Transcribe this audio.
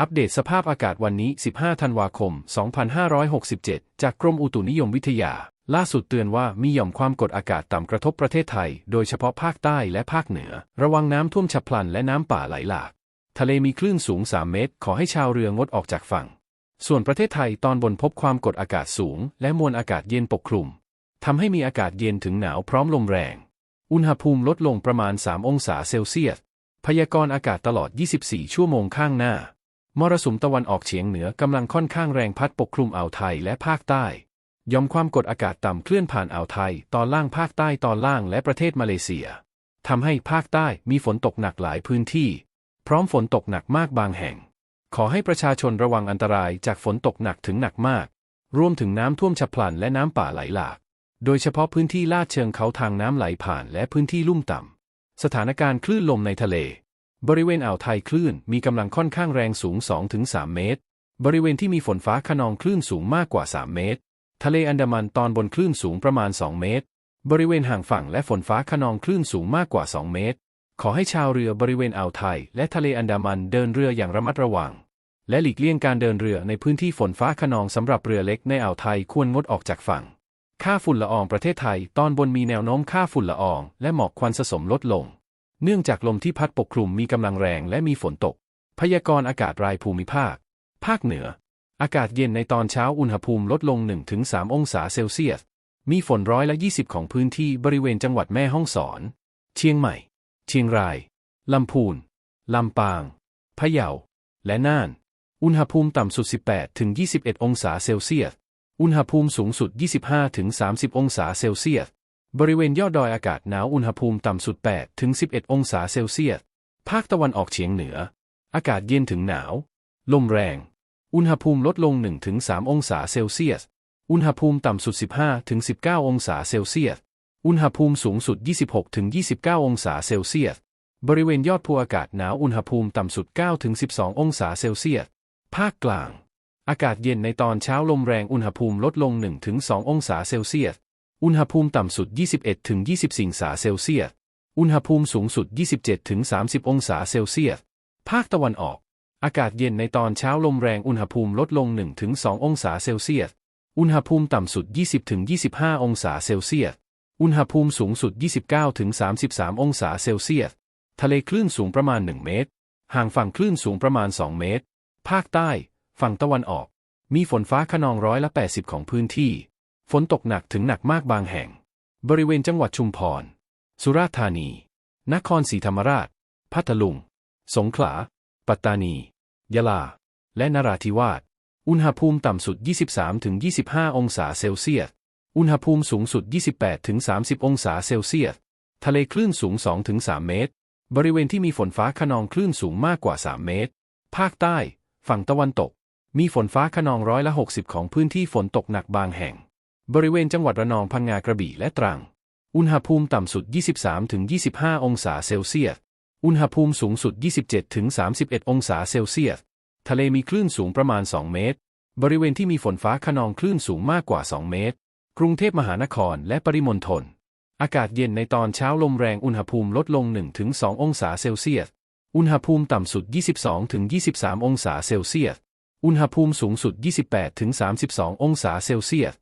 อัปเดตสภาพอากาศวันนี้ 15 ธันวาคม 2567 จากกรมอุตุนิยมวิทยา ล่าสุดเตือนว่ามีหย่อมความกดอากาศต่ำกระทบประเทศไทย โดยเฉพาะภาคใต้และภาคเหนือ ระวังน้ำท่วมฉับพลันและน้ำป่าไหลหลาก ทะเลมีคลื่นสูง 3 เมตร ขอให้ชาวเรืองดออกจากฝั่ง ส่วนประเทศไทยตอนบนพบความกดอากาศสูง และมวลอากาศเย็นปกคลุมทำให้มีอากาศเย็นถึงหนาวพร้อมลมแรง อุณหภูมิลดลงประมาณ 3 องศาเซลเซียส พยากรณ์อากาศตลอด 24 ชั่วโมงข้างหน้า มรสุมตะวันออกเฉียงเหนือกำลังค่อนข้างแรงพัดปกคลุมอ่าวไทยและภาคใต้ยอมความกดอากาศต่ำเคลื่อนผ่านอ่าวไทย ตอนล่างภาคใต้ตอนล่างและประเทศมาเลเซียทำให้ภาคใต้มีฝนตกหนักหลายพื้นที่ พร้อมฝนตกหนักมากบางแห่ง ขอให้ประชาชนระวังอันตรายจากฝนตกหนักถึงหนักมาก รวมถึงน้ำท่วมฉับพลันและน้ำป่าไหลหลาก โดยเฉพาะพื้นที่ลาดเชิงเขาทางน้ำไหลผ่านและพื้นที่ลุ่มต่ำสถานการณ์คลื่นลมในทะเล บริเวณอ่าวไทยคลื่นมีกำลังค่อนข้างแรงสูง 2-3 เมตร บริเวณที่มีฝนฟ้าขนองคลื่นสูงมากกว่า 3 เมตร ทะเลอันดามันตอนบนคลื่นสูงประมาณ 2 เมตร บริเวณห่างฝั่งและฝนฟ้าขนองคลื่นสูงมากกว่า 2 เมตร ขอให้ชาวเรือบริเวณอ่าวไทย และทะเลอันดามันเดินเรืออย่างระมัดระวัง และหลีกเลี่ยงการเดินเรือในพื้นที่ฝนฟ้าขนองสำหรับเรือเล็กในอ่าวไทยควรงดออกจากฝั่ง ค่าฝุ่นละอองประเทศไทย ตอนบนมีแนวโน้มค่าฝุ่นละออง และหมอกควันสะสมลดลง เนื่องจากลมที่พัดปกคลุมมีกำลังแรงและมีฝนตก พยากรณ์อากาศรายภูมิภาค ภาคเหนือ อากาศเย็นในตอนเช้าอุณหภูมิลดลง 1-3 องศาเซลเซียส มีฝนร้อยละ 20 ของพื้นที่บริเวณจังหวัดแม่ฮ่องสอน เชียงใหม่ เชียงราย ลำพูน ลำปาง พะเยา และน่าน อุณหภูมิต่ำสุด 18-21 องศาเซลเซียส อุณหภูมิสูงสุด 25-30 องศาเซลเซียส บริเวณยอดดอยอากาศหนาวอุณหภูมิต่ำสุด8-11 องศาเซลเซียส ภาคตะวันออกเฉียงเหนือ อากาศเย็นถึงหนาว ลมแรง อุณหภูมิลดลง1-3องศาเซลเซียส อุณหภูมิต่ำสุด 15-19 องศาเซลเซียส อุณหภูมิสูงสุด 26-29 องศาเซลเซียส บริเวณยอดภูอากาศหนาวอุณหภูมิต่ำสุด9-12 องศาเซลเซียส ภาคกลาง อากาศเย็นในตอนเช้าลมแรงอุณหภูมิลดลง1-2องศาเซลเซียส อุณหภูมิต่ำสุด 21-24องศาเซลเซียส อุณหภูมิสูงสุด 27-30 องศาเซลเซียส ภาคตะวันออก อากาศเย็นในตอนเช้าลมแรงอุณหภูมิลดลง 1-2 องศาเซลเซียส อุณหภูมิต่ำสุด 20-25 องศาเซลเซียส อุณหภูมิสูงสุด 29-33 องศาเซลเซียส ทะเลคลื่นสูงประมาณ 1 เมตร ห่างฝั่งคลื่นสูงประมาณ 2 เมตร ภาคใต้ ฝั่งตะวันออก มีฝนฟ้าขนองร้อยละ 80 ของพื้นที่ นตกหนักถึงหนักมากบางแห่ง บริเวณจังหวัดชุมพร สุราษฎร์ธานี นครศรีธรรมราช พัทลุง สงขลา ปัตตานี ยะลา และนราธิวาส อุณหภูมิต่ำสุด 23-25 องศาเซลเซียส อุณหภูมิสูงสุด 28-30 องศาเซลเซียส ทะเลคลื่นสูง 2-3 เมตร บริเวณที่มีฝนฟ้าขนองคลื่นสูงมากกว่า 3 เมตร ภาคใต้ ฝั่งตะวันตก มีฝนฟ้าขนองร้อยละ 60 ของพื้นที่ฝนตกหนักบางแห่ง บริเวณจังหวัดระนองพังงากระบี่และตรัง อุณหภูมิต่ำสุด 23-25 องศาเซลเซียส อุณหภูมิสูงสุด 27-31 องศาเซลเซียส ทะเลมีคลื่นสูงประมาณ 2 เมตร บริเวณที่มีฝนฟ้าขนองคลื่นสูงมากกว่า 2 เมตร กรุงเทพมหานครและปริมณฑล อากาศเย็นในตอนเช้าลมแรงอุณหภูมิลดลง 1-2 องศาเซลเซียส อุณหภูมิต่ำสุด 22-23 องศาเซลเซียส อุณหภูมิสูงสุด 28-32 องศาเซลเซียส